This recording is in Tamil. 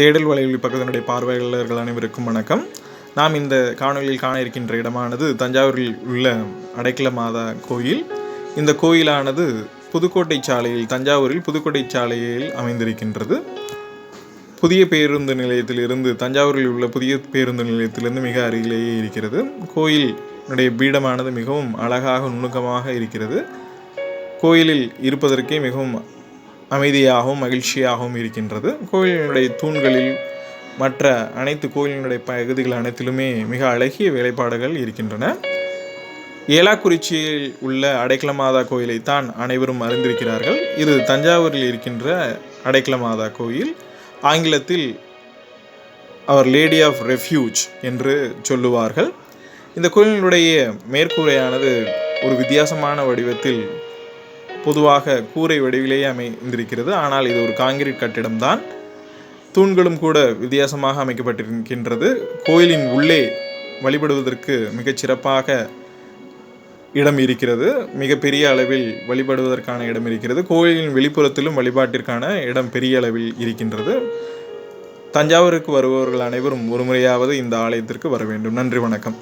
தேடல் வலைவழி பக்கத்தினுடைய பார்வையாளர்கள் அனைவருக்கும் வணக்கம். நாம் இந்த காணொலியில் காண இருக்கின்ற இடமானது தஞ்சாவூரில் உள்ள அடைக்கல மாதா கோயில். இந்த கோயிலானது புதுக்கோட்டை சாலையில் தஞ்சாவூரில் புதுக்கோட்டை சாலையில் அமைந்திருக்கின்றது. புதிய பேருந்து நிலையத்திலிருந்து தஞ்சாவூரில் உள்ள புதிய பேருந்து நிலையத்திலிருந்து மிக அருகிலேயே இருக்கிறது. கோயிலுடைய பீடமானது மிகவும் அழகாக நுணுக்கமாக இருக்கிறது. கோயிலில் இருப்பதற்கே மிகவும் அமைதியாகவும் மகிழ்ச்சியாகவும் இருக்கின்றது. கோயிலினுடைய தூண்களில் மற்ற அனைத்து கோயிலினுடைய பகுதிகள் அனைத்திலுமே மிக அழகிய வேலைப்பாடுகள் இருக்கின்றன. ஏலாக்குறிச்சியில் உள்ள அடைக்கல மாதா கோயிலை தான் அனைவரும் அறிந்திருக்கிறார்கள். இது தஞ்சாவூரில் இருக்கின்ற அடைக்கல மாதா கோயில். ஆங்கிலத்தில் அவர் லேடி ஆஃப் ரெஃப்யூஜ் என்று சொல்லுவார்கள். இந்த கோயிலினுடைய மேற்கூரையானது ஒரு வித்தியாசமான வடிவத்தில் பொதுவாக கூரை வடிவிலேயே அமைந்திருக்கிறது. ஆனால் இது ஒரு காங்கிரீட் கட்டிடம்தான். தூண்களும் கூட வித்தியாசமாக அமைக்கப்பட்டிருக்கின்றது. கோயிலின் உள்ளே வழிபடுவதற்கு மிகச் சிறப்பாக இடம் இருக்கிறது. மிகப்பெரிய அளவில் வழிபடுவதற்கான இடம் இருக்கிறது. கோயிலின் வெளிப்புறத்திலும் வழிபாட்டிற்கான இடம் பெரிய அளவில் இருக்கின்றது. தஞ்சாவூருக்கு வருபவர்கள் அனைவரும் ஒரு முறையாவது இந்த ஆலயத்திற்கு வர வேண்டும். நன்றி வணக்கம்.